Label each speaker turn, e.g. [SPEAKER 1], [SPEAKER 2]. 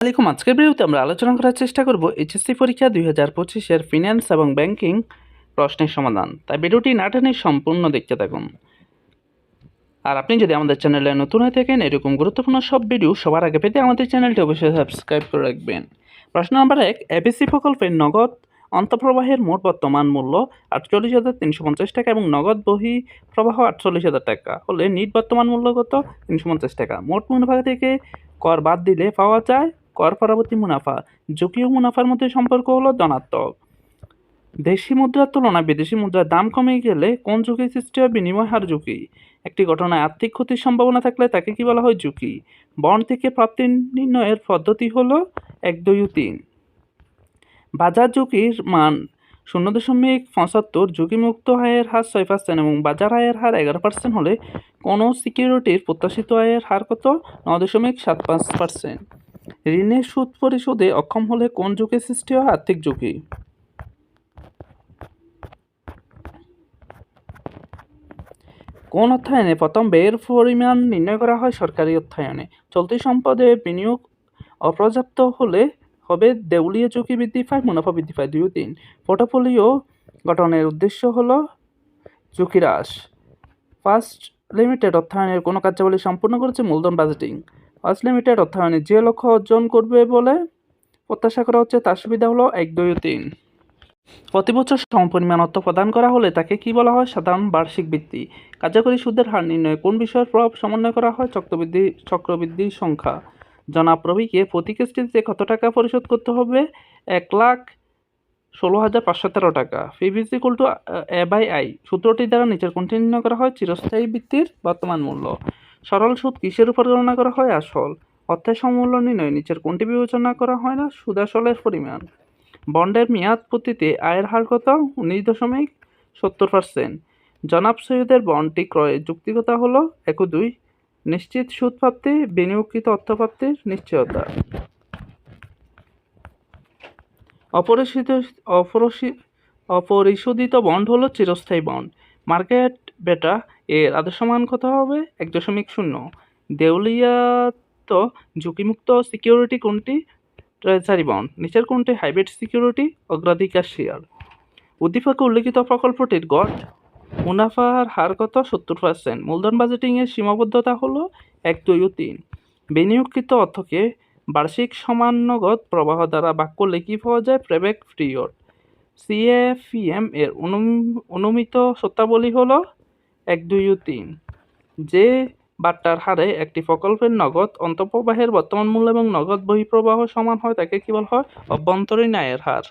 [SPEAKER 1] আলাইকুম আজকের ভিডিওতে আমরা আলোচনা করার চেষ্টা করব এইচএসসি পরীক্ষা দুই হাজার পঁচিশের ফিন্যান্স এবং ব্যাংকিং প্রশ্নের সমাধান। তাই ভিডিওটি না টেনে সম্পূর্ণ দেখতে থাকুন। আর আপনি যদি আমাদের চ্যানেলে নতুন হয়ে থাকেন, এরকম গুরুত্বপূর্ণ সব ভিডিও সবার আগে পেতে আমাদের চ্যানেলটি অবশ্যই সাবস্ক্রাইব করে রাখবেন। প্রশ্ন নাম্বার এক এবিসি প্রকল্পের নগদ অন্তঃপ্রবাহের মোট বর্তমান মূল্য আটচল্লিশ হাজার তিনশো পঞ্চাশ টাকা এবং নগদ বহি প্রবাহ আটচল্লিশ হাজার টাকা। হলে নিট বর্তমান মূল্য কত? তিনশো পঞ্চাশ টাকা। মোট মুনাফা থেকে কর বাদ দিলে পাওয়া যায় কর পরবর্তী মুনাফা ঝুঁকি ও মুনাফার মধ্যে সম্পর্ক হলো ধনাত্মক। দেশি মুদ্রার তুলনায় বিদেশি মুদ্রার দাম কমে গেলে কোন ঝুঁকি সৃষ্টি হয়? বিনিময় হার ঝুঁকি একটি ঘটনায় আর্থিক ক্ষতির সম্ভাবনা থাকলে তাকে কি বলা হয় ঝুঁকি বন্ড থেকে প্রাপ্তি নির্ণয়ের পদ্ধতি হলো এক দুই তিন। বাজার ঝুঁকির মান শূন্য দশমিক পঁচাত্তর ঝুঁকিমুক্ত আয়ের হার ছয় পার্সেন্ট এবং বাজার আয়ের হার এগারো পার্সেন্ট হলে কোনো সিকিউরিটির প্রত্যাশিত আয়ের হার কত? ন দশমিক সাত পাঁচ পার্সেন্ট ঋণের সুদ পরিশোধে অক্ষম হলে কোন ঝুঁকি সৃষ্টি হয় আর্থিক ঝুঁকি? কোন অর্থায়নে প্রথম ব্যয়ের পরিমাণ নির্ণয় করা হয় সরকারি অর্থায়নে চলতি সম্পদে বিনিয়োগ অপর্যাপ্ত হলে হবে দেউলিয়া ঝুঁকি বৃদ্ধি পায়, মুনাফা বৃদ্ধি পায়। দুই তিন। পোর্টফোলিও গঠনের উদ্দেশ্য হল ঝুঁকি হ্রাস। ফার্স্ট লিমিটেড অর্থায়নের কোনো কার্যাবলী সম্পূর্ণ করেছে মূলধন বাজেটিং। ফার্স্ট লিমিটেড অর্থায়নে যে লক্ষ্য অর্জন করবে বলে প্রত্যাশা করা হচ্ছে। তার সুবিধা হলো এক, দুই তিন। প্রতি বছর সমপরিমাণ অর্থ প্রদান করা হলে তাকে কি বলা হয়? সাধারণ বার্ষিক বৃত্তি। কার্যকরী সুদের হার নির্ণয়ে কোন বিষয়ের প্রভাব সমন্বয় করা হয়? চক্রবৃদ্ধি, চক্রবৃদ্ধির সংখ্যা। জনাব রবিকে প্রতি কিস্তিতে কত টাকা পরিশোধ করতে হবে? এক লাখ ষোলো হাজার পাঁচশো তেরো টাকা। ফিভিস equal to A by I সূত্রটি দ্বারা নিচের কোনটি নির্ণয় করা হয়? চিরস্থায়ী বৃত্তির বর্তমান মূল্য। সরল সুদ কিসের উপর গণনা করা হয়? আসল। অর্থের সমূল্য নির্ণয় নিচের কোনটি বিবেচনা করা হয় না? সুদ আসলের পরিমাণ। বন্ডের মেয়াদ পতিতে আয়ের হার কত? উনিশ দশমিক সত্তর পার্সেন্ট। জনাব সৈয়দের বন্ডটি ক্রয়ের যুক্তিকতা হল এক দুই নিশ্চিত সুদ প্রাপ্তি, বিনিয়োগকৃত অর্থপ্রাপ্তির নিশ্চয়তা। অপরিশোধিত, অপরিশি, অপরিশোধিত বন্ড হলো চিরস্থায়ী বন্ড। মার্কেট বেটা এর আদর্শমান কত হবে? এক দশমিক শূন্য। দেউলিয়াত ঝুঁকিমুক্ত সিকিউরিটি কোনটি? ট্রেজারি বন্ড নিচের কোনটি? হাইব্রিড সিকিউরিটি অগ্রাধিকার শেয়ার উদ্দীপকে উল্লেখিত প্রকল্পটির গড়। মুনাফার হার কত? সত্তর পার্সেন্ট মূলধন বাজেটিংয়ের সীমাবদ্ধতা হলো এক দুই ও তিন। বিনিয়োগকৃত অর্থকে বার্ষিক সমান নগদ প্রবাহ দ্বারা করলে কী পাওয়া যায়? প্রেবেক পিরিয়ড সিএফিএম এর অনুম- অনুমিত সত্যাবলী হলো এক, দুই ও তিন। যে বাট্টার হারে একটি প্রকল্পের নগদ, অন্তঃপ্রবাহের বর্তমান মূল্য এবং নগদ বহিঃপ্রবাহ সমান হয়, তাকে কী বলা হয়? অভ্যন্তরীণ আয়ের হার।